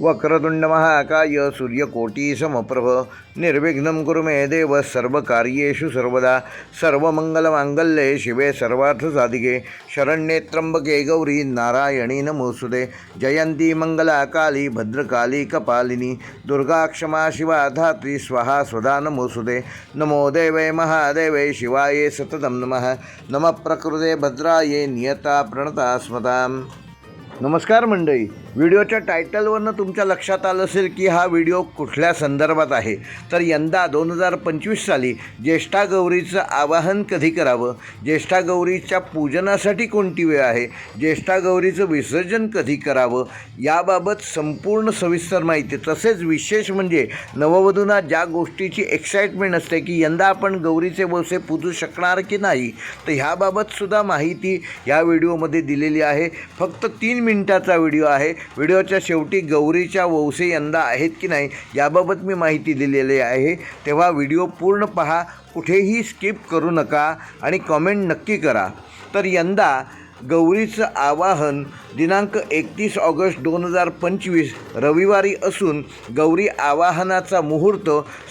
वक्रतुंड महाकाय सूर्यकोटी समप्रभ निर्विघ्नं कुरु मे देव सर्वकार्येषु सर्वदा। सर्वमङ्गलमाङ्गल्ये शिवे सर्वार्थसाधिके। शरण्ये त्र्यंबके गौरी नारायणी नमोऽस्तुते। जयन्ती मङ्गला काली भद्रकाली कपालिनी दुर्गा क्षमा शिवा धात्री स्वाहा स्वदा नमोऽस्तुते। नमो देवे महादेवे शिवाये सततं नमः। नमः प्रकृते भद्राये नियता प्रणता स्मताम्। नमस्कार मंडळी। व्हिडिओच्या टायटलवरनं तुमच्या लक्षात आलं असेल की हा व्हिडिओ कुठल्या संदर्भात आहे तर यंदा दोन हजार पंचवीस साली ज्येष्ठा गौरीचं आवाहन कधी करावं? ज्येष्ठा गौरीच्या पूजनासाठी कोणती वेळ आहे? ज्येष्ठा गौरीचं विसर्जन कधी करावं? याबाबत संपूर्ण सविस्तर माहिती तसेच विशेष म्हणजे नववधूंना ज्या गोष्टीची एक्साइटमेंट असते की यंदा आपण गौरीचे वसे पूजू शकणार की नाही तर ह्याबाबतसुद्धा माहिती या व्हिडिओमध्ये दिलेली आहे. फक्त तीन मिनिटाचा व्हिडिओ आहे. व्हिडिओच्या शेवटी गौरीच्या वौसे यंदा आहेत की नाही याबाबत मी माहिती दिलेली आहे. तेव्हा व्हिडिओ पूर्ण पहा कुठेही स्किप करू नका आणि कॉमेंट नक्की करा. तर यंदा गौरीचं आवाहन दिनांक एकतीस ऑगस्ट दोन हजार पंचवीस रविवारी असून गौरी आवाहनाचा मुहूर्त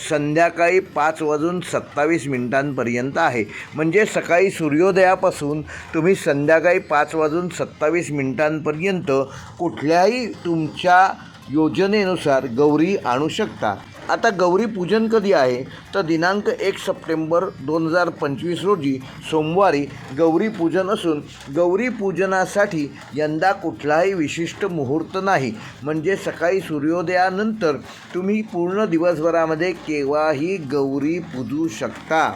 संध्याकाळी पाच वाजून सत्तावीस मिनिटांपर्यंत आहे. म्हणजे सकाळी सूर्योदयापासून तुम्ही संध्याकाळी पाच वाजून सत्तावीस मिनिटांपर्यंत कुठल्याही तुमच्या योजनेनुसार गौरी आणू शकता. आता गौरी पूजन कधी आहे? तर दिनांक एक सप्टेंबर दोन हजार पंचवीस रोजी सोमवारी गौरी पूजन असून गौरी पूजनासाठी यंदा कुठलाही विशिष्ट मुहूर्त नाही. म्हणजे सकाळी सूर्योदयानंतर तुम्ही पूर्ण दिवसभरामध्ये केव्हाही गौरी पूजू शकता.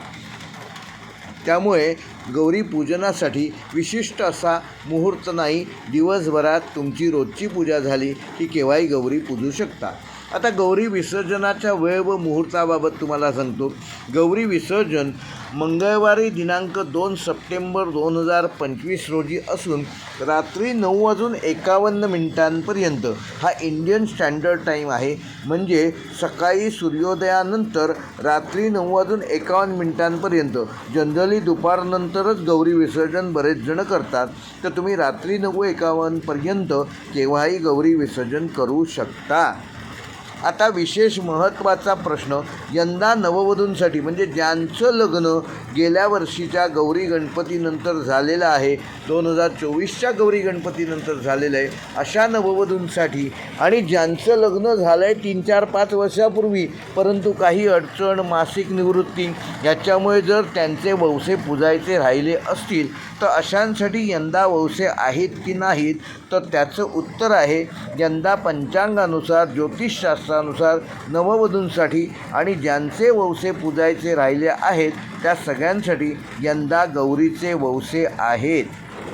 त्यामुळे गौरी पूजनासाठी विशिष्ट असा मुहूर्त नाही. दिवसभरात तुमची रोजची पूजा झाली की केव्हाही गौरी पूजू शकता. आता गौरी विसर्जनाच्या वेळ व मुहूर्ताबाबत तुम्हाला सांगतो. गौरी विसर्जन मंगळवारी दिनांक दोन सप्टेंबर दोन हजार पंचवीस रोजी असून रात्री नऊ वाजून एकावन्न मिनिटांपर्यंत हा इंडियन स्टँडर्ड टाईम आहे. म्हणजे सकाळी सूर्योदयानंतर रात्री नऊ वाजून एकावन्न मिनिटांपर्यंत. जनरली दुपारनंतरच गौरी विसर्जन बरेच जण करतात. तर तुम्ही रात्री नऊ एकावन्नपर्यंत केव्हाही गौरी विसर्जन करू शकता. आता विशेष महत्त्वाचा प्रश्न यंदा नववधूंसाठी म्हणजे ज्यांचं लग्न गेल्या वर्षीच्या गौरी गणपतीनंतर झालेलं आहे दोन हजार चोवीसच्या गौरी गणपतीनंतर झालेलं आहे अशा नववधूंसाठी. आणि ज्यांचं लग्न झालं आहे तीन चार पाच वर्षापूर्वी परंतु काही अडचण मासिक निवृत्ती ह्याच्यामुळे जर त्यांचे वौसे पुजायचे राहिले असतील तर अशांसाठी यंदा वौसे आहेत की नाहीत तर त्याचं उत्तर आहे यंदा पंचांगानुसार ज्योतिषशास्त्रानुसार नववधूंसाठी आणि ज्यांचे वौसे पूजायचे राहिले आहेत त्या सगळ्यांसाठी यंदा गौरीचे वौसे आहेत.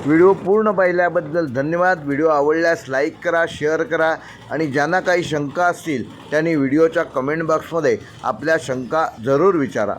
व्हिडिओ पूर्ण पाहिल्याबद्दल धन्यवाद. व्हिडिओ आवडल्यास लाईक करा शेअर करा आणि ज्यांना काही शंका असतील त्यांनी व्हिडिओच्या कमेंट बॉक्समध्ये आपल्या शंका जरूर विचारा.